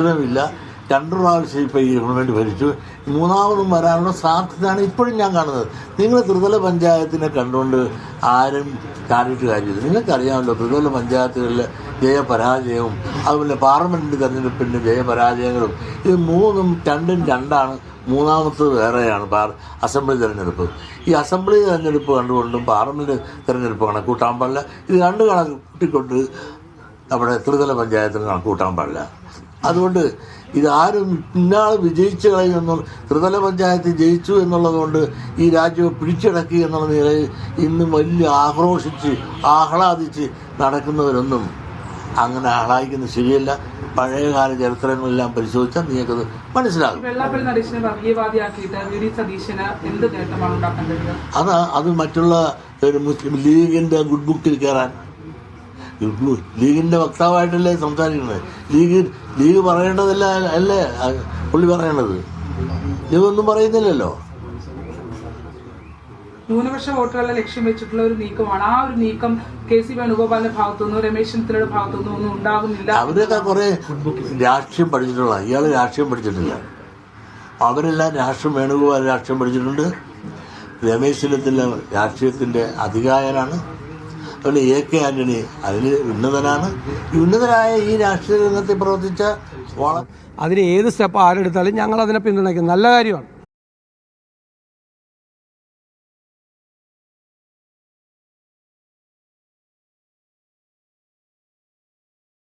പ്രയോജനമില്ല രണ്ടു പ്രാവശ്യം ഇപ്പോൾ ഈ ഗവൺമെന്റ് ഭരിച്ചു. മൂന്നാമതും വരാനുള്ള സാധ്യതയാണ് ഇപ്പോഴും ഞാൻ കാണുന്നത്. നിങ്ങൾ ത്രിതല പഞ്ചായത്തിനെ കണ്ടുകൊണ്ട് ആരും കാണിട്ട് കാര്യമില്ല. നിങ്ങൾക്കറിയാമല്ലോ ത്രിതല പഞ്ചായത്തുകളിലെ ജയപരാജയവും അതുപോലെ പാർലമെന്റ് തെരഞ്ഞെടുപ്പിന്റെ ജയപരാജയങ്ങളും ഇത് മൂന്നും രണ്ടും രണ്ടാണ്. മൂന്നാമത്തത് വേറെയാണ് അസംബ്ലി തെരഞ്ഞെടുപ്പ്. ഈ അസംബ്ലി തെരഞ്ഞെടുപ്പ് കണ്ടുകൊണ്ടും പാർലമെന്റ് തെരഞ്ഞെടുപ്പ് കണക്കൂട്ടാൻ പാടില്ല. ഇത് രണ്ട് കണക്കൂട്ടിക്കൊണ്ട് നമ്മുടെ ത്രിതല പഞ്ചായത്തിന് കണക്കൂട്ടാൻ പാടില്ല. അതുകൊണ്ട് ഇതാരും ഇന്നാൾ വിജയിച്ചു കളയുമെന്നു ത്രിതല പഞ്ചായത്ത് ജയിച്ചു എന്നുള്ളതുകൊണ്ട് ഈ രാജ്യം പിടിച്ചടക്കി എന്നുള്ള നിലയിൽ ഇന്നും വലിയ ആക്രോശിച്ച് ആഹ്ലാദിച്ച് നടക്കുന്നവരൊന്നും അങ്ങനെ ആഹ്ലാദിക്കുന്നത് ശരിയല്ല. പഴയകാല ചരിത്രങ്ങളെല്ലാം പരിശോധിച്ചാൽ നിങ്ങൾക്കത് മനസ്സിലാകും. അതാ അത് മറ്റുള്ള ഒരു മുസ്ലിം ലീഗിന്റെ ഗുഡ് ബുക്കിൽ കയറാൻ ലീഗിന്റെ വക്താവായിട്ടല്ലേ സംസാരിക്കുന്നത്? ലീഗ് ലീഗ് പറയേണ്ടതല്ല അല്ലേ? പുള്ളി പറയേണ്ടത്. ലീഗ് ഒന്നും പറയുന്നില്ലല്ലോ. ന്യൂനപക്ഷ വോട്ടുകളെ ലക്ഷ്യം വെച്ചിട്ടുള്ള ഒരു നീക്കമാണ്. ആ ഒരു നീക്കം കെ സി വേണുഗോപാലിന്റെ ഭാഗത്തുനിന്നോ രമേശ് ചെന്നിത്തലയുടെ ഭാഗത്തുനിന്നോ ഒന്നും ഉണ്ടാകുന്നില്ല. അവരൊക്കെ കുറെ രാഷ്ട്രീയം പഠിച്ചിട്ടുള്ള ഇയാൾ രാഷ്ട്രീയം പഠിച്ചിട്ടില്ല. അവരെല്ലാം രാഷ്ട്രീയം വേണുഗോപാൽ രാഷ്ട്രീയം പഠിച്ചിട്ടുണ്ട്. രമേശ് ചെന്നിത്തല രാഷ്ട്രീയത്തിന്റെ അധികായനാണ്. അതുപോലെ എ കെ ആന്റണി അതിൽ ഉന്നതനാണ്. ഉന്നതനായ ഈ രാഷ്ട്രീയ രംഗത്ത് പ്രവർത്തിച്ച അതിന് ഏത് സ്റ്റെപ്പ് ആരെടുത്താലും ഞങ്ങൾ അതിനെ പിന്തുണയ്ക്കും. നല്ല കാര്യമാണ്.